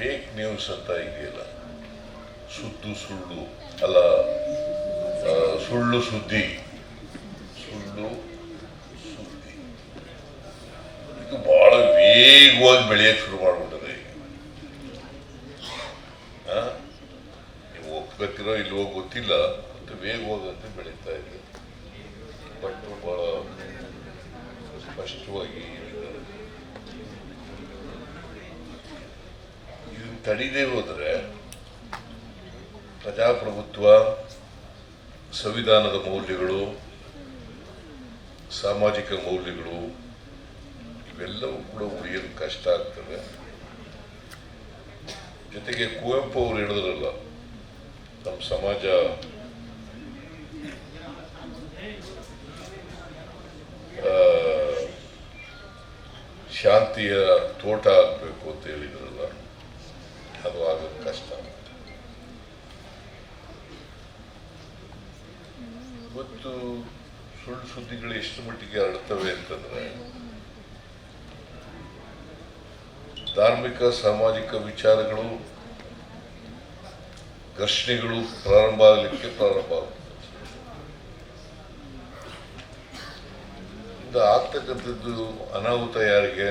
Fake news ಅಂತ ಇದೆಯಲ್ಲ? ಸುದ್ದು, ಸುಳ್ಳು. ಅಲ್ಲ ಸುಳ್ಳು ಸುದ್ದಿ. ಸುಳ್ಳು ಸುದ್ದಿ. ಇದು ಬಹಳ ವೇಗವಾಗಿ ಬೆಳೆಯಕ್ಕೆ ಶುರು ಮಾಡ್ಬಿಟ್ಟಿದೆ? ನೀವು ಒಪ್ಬೇಕಿರೋ ಇಲ್ವೋ ಗೊತ್ತಿಲ್ಲ, ಮತ್ತು ವೇಗವಾಗಿ ಅಂತ ಬೆಳೀತಾ ಇದೆ. ಬಟ್ ಬಹಳ ಸ್ಪಷ್ಟವಾಗಿ ಹೇಳಿದ್ದಾರೆ. ತಡಿದೇ ಹೋದರೆ ಪ್ರಜಾಪ್ರಭುತ್ವ, ಸಂವಿಧಾನದ ಮೌಲ್ಯಗಳು, ಸಾಮಾಜಿಕ ಮೌಲ್ಯಗಳು ಇವೆಲ್ಲವೂ ಕೂಡ ಉಳಿಯಲು ಕಷ್ಟ ಆಗ್ತದೆ. ಜೊತೆಗೆ ಕುವೆಂಪು ಅವರು ಹೇಳಿದ್ರಲ್ಲ, ನಮ್ಮ ಸಮಾಜ ಶಾಂತಿಯ ತೋಟ ಆಗಬೇಕು ಅಂತ ಹೇಳಿದ್ರಲ್ಲ. ಅದು ಕಷ್ಟ. ಇವತ್ತು ಸುಳ್ಳು ಸುದ್ದಿಗಳು ಎಷ್ಟು ಮಟ್ಟಿಗೆ ಹರಡ್ತವೆ ಅಂತಂದ್ರೆ, ಧಾರ್ಮಿಕ, ಸಾಮಾಜಿಕ ವಿಚಾರಗಳು ಘರ್ಷಣೆಗಳು ಪ್ರಾರಂಭ ಆಗಲಿಕ್ಕೆ ಪ್ರಾರಂಭ ಆಗುತ್ತೆ. ಆಗ್ತಕ್ಕಂಥದ್ದು ಅನಾಹುತ ಯಾರಿಗೆ?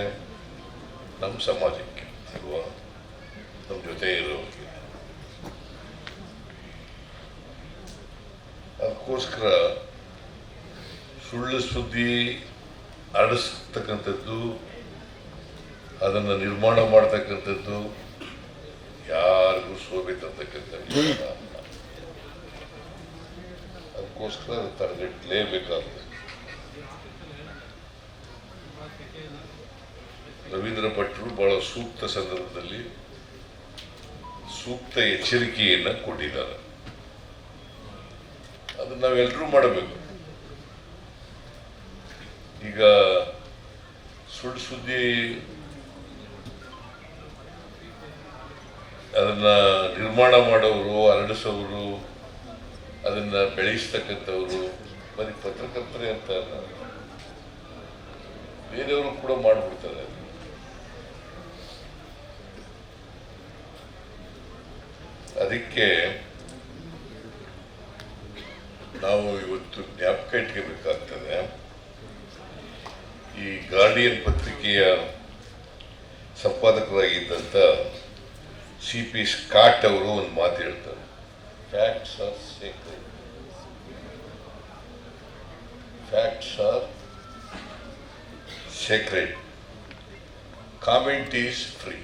ನಮ್ಮ ಸಮಾಜಕ್ಕೆ, ಅಲ್ವಾ? ನಮ್ಮ ಜೊತೆ ಇರೋರಿಗೆ ಅದಕ್ಕೋಸ್ಕರ ಸುಳ್ಳು ಸುದ್ದಿ ಹರಡಿಸ್ತಕ್ಕಂಥದ್ದು ಅದನ್ನು ನಿರ್ಮಾಣ ಮಾಡ್ತಕ್ಕಂಥದ್ದು ಯಾರಿಗೂ ಶೋಭೆ ತರ್ತಕ್ಕಂಥ ಅದಕ್ಕೋಸ್ಕರ ಅದು ತಡೆಗಟ್ಟಲೇಬೇಕಾಗ್ತದೆ ರವೀಂದ್ರ ಭಟ್ರು ಬಹಳ ಸೂಕ್ತ ಸಂದರ್ಭದಲ್ಲಿ ಸೂಕ್ತ ಎಚ್ಚರಿಕೆಯನ್ನು ಕೊಟ್ಟಿದ್ದಾರೆ. ಅದನ್ನ ನಾವೆಲ್ಲರೂ ಮಾಡಬೇಕು. ಈಗ ಸುಳ್ಳು ಸುದ್ದಿ ಅದನ್ನ ನಿರ್ಮಾಣ ಮಾಡೋರು, ಹರಡಿಸೋರು, ಅದನ್ನ ಬೆಳೆಸ್ತಕ್ಕಂಥವ್ರು ಬರೀ ಪತ್ರಕರ್ತರೇ ಅಂತ ಬೇರೆಯವರು ಕೂಡ ಮಾಡಿಬಿಡ್ತಾರೆ. ಅದಕ್ಕೆ ನಾವು ಇವತ್ತು ಜ್ಞಾಪಕ ಇಟ್ಕೋಬೇಕಾಗ್ತದೆ. ಈ ಗಾರ್ಡಿಯನ್ ಪತ್ರಿಕೆಯ ಸಂಪಾದಕರಾಗಿದ್ದಂಥ ಸಿ ಪಿ ಸ್ಕಾಟ್ ಅವರು ಒಂದು ಮಾತು ಹೇಳ್ತಾರೆ. Facts are sacred facts are sacred comment is free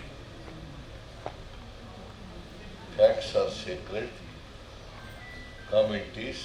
facts are sacred comment is